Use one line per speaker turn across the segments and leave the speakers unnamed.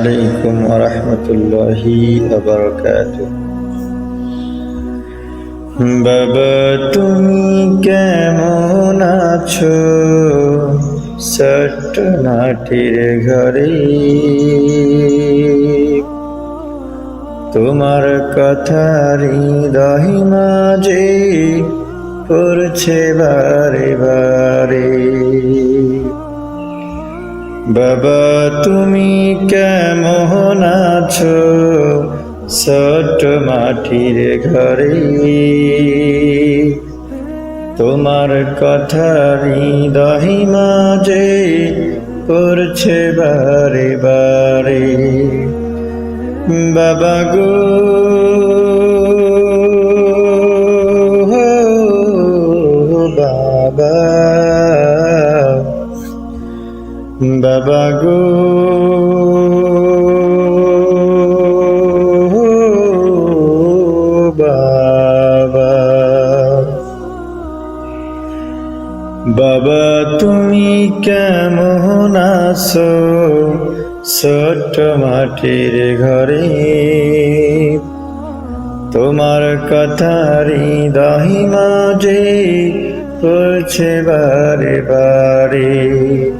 আলাইকুম রহমতুল্লাহি বাবা, তুমি কেমন আছো? ছোট্ট মাটির ঘরে। তোমার কথা হৃদয় মাঝে পড়ছে বারে বারে। বাবা, তুমি কেমন আছো? ছোট মাটির ঘরে। তোমার কথা হৃদয় মাঝে পড়ছে বারে বারে। বাবা গো বাবা গো বাবা। বাবা, তুমি কেমন আছো? ছোট্ট মাটির ঘরে। তোমার কথা হৃদয় মাঝে পড়ছে বারে বারে।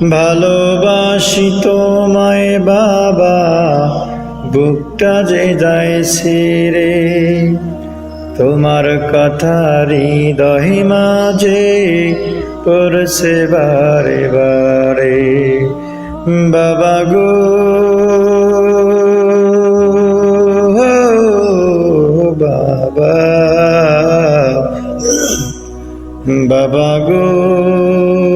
ভালোবাসি তোমায় বাবা, বুকটা যে যায় রে তোমার কথা হৃদয় মাঝে পড়ছে বারে বারে। বাবা গো, বাবা। বাবা গো।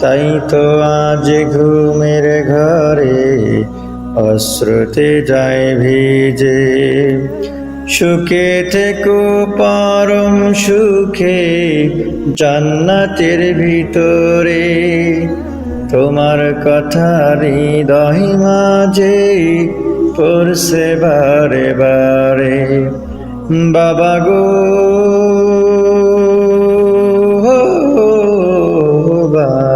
তাই তো আজ ঘুমের ঘরে, অশ্রুতে যায় ভিজে। সুখে থেকো পরম সুখে, জান্নাতের ভিতরে। তোমার কথা হৃদয় মাঝে পড়ছে বারে বারে। বাবা গো